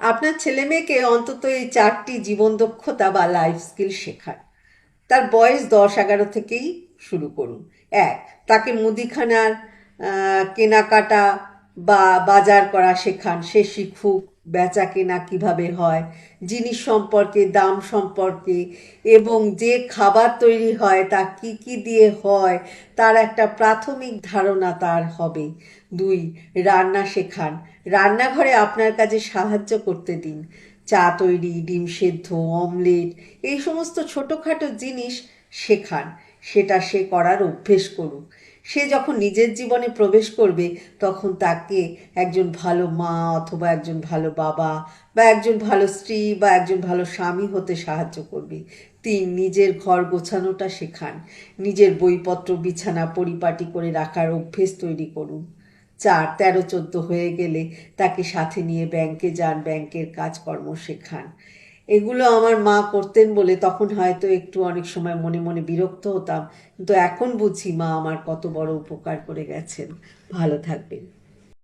আপনার ছেলে মেয়েকে অন্তত এই চারটি জীবন দক্ষতা বা লাইফ স্কিল শেখান। তার বয়স দশ এগারো থেকেই শুরু করুন। এক, তাকে মুদিখানার কেনাকাটা বা বাজার করা শেখান। সে শিখুক বেচা কেনা কীভাবে হয়, জিনিস সম্পর্কে, দাম সম্পর্কে এবং যে খাবার তৈরি হয় তা কি কি দিয়ে হয়, তার একটা প্রাথমিক ধারণা তার হবে। দুই, রান্না শেখান। রান্নাঘরে আপনার কাজে সাহায্য করতে দিন। চা তৈরি, ডিম সেদ্ধ, অমলেট, এই সমস্ত ছোটোখাটো জিনিস শেখান। সেটা সে করার অভ্যেস করুক। সে যখন নিজের জীবনে প্রবেশ করবে, তখন তাকে একজন ভালো মা অথবা একজন ভালো বাবা বা একজন ভালো স্ত্রী বা একজন ভালো স্বামী হতে সাহায্য করবে। তিন নিজের ঘর গোছানোটা শেখান। নিজের বইপত্র, বিছানা পরিপাটি করে রাখার অভ্যেস তৈরি করুন। চার, তেরো, চোদ্দ হয়ে গেলে তাকে সাথে নিয়ে ব্যাংকে যান, ব্যাংকের কাজকর্ম শেখান। এগুলো আমার মা করতেন বলে তখন হয়তো একটু অনেক সময় মনে মনে বিরক্ত হতাম। কিন্তু এখন বুঝি মা আমার কত বড় উপকার করে গেছেন। ভালো থাকবেন।